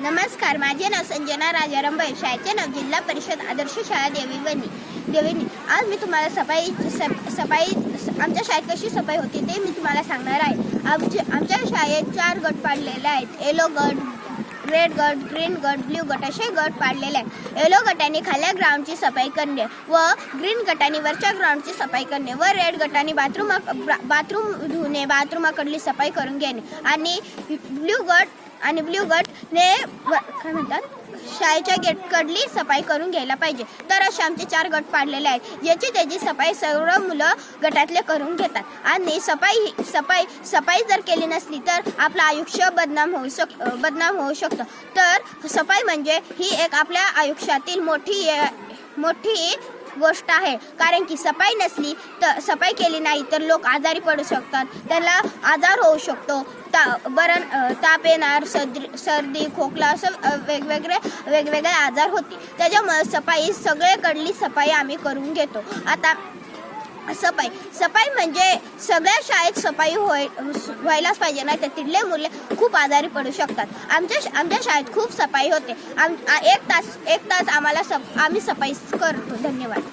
नमस्कार माझे नाव संजना राजाराम शाळेचे नाव जिल्हा परिषद आदर्श शाळा देवीवणी देवीनी. आज मी तुम्हाला सफाई सफ- सफाई आमच्या शाळेत कशी सफाई होती ते मी तुम्हाला सांगणार आहे. आमच्या आमच्या शाळेत चार गट पाडलेले आहेत. येलो गट रेड गट ग्रीन गट ब्ल्यू गट असे गट पाडलेले आहेत. येलो गटाने खाल्या ग्राउंडची सफाई करणे व ग्रीन गटाने वरच्या ग्राउंडची सफाई करणे व रेड गटाने बाथरूम बाथरूम धुणे बाथरूमाकडली सफाई करून घेणे. आणि ब्ल्यू गट आणि ब्ल्यू गटने व- काय म्हणतात? शाळेच्या गेटकडली सफाई करून घ्यायला पाहिजे. तर असे आमचे चार गट पाडलेले आहेत. याची त्याची सफाई सर्व मुलं गटातले करून घेतात. आणि सफाई सफाई सफाई जर केली नसली तर आपलं आयुष्य बदनाम होऊ शक बदनाम होऊ शकतं. तर सफाई म्हणजे ही एक आपल्या आयुष्यातील मोठी मोठी गोष्ट आहे. कारण की सफाई नसली तर सफाई केली नाही तर लोक आजारी पडू शकतात. त्याला आजार होऊ शकतो. ता बरं ताप येणार सर्दी सर्दी खोकला असं वेगवेगळे वेगवेगळे आजार होते त्याच्यामुळे सफाई सगळीकडली सफाई आम्ही करून घेतो. आता सफाई. सफाई म्हणजे सगळ्या शाळेत सफाई होय व्हायलाच पाहिजे नाही तर तिथले मुले खूप आजारी पडू शकतात. आमच्या आमच्या शाळेत खूप सफाई होते. आम एक तास एक तास आम्हाला सफ आम्ही सफाई करतो. धन्यवाद.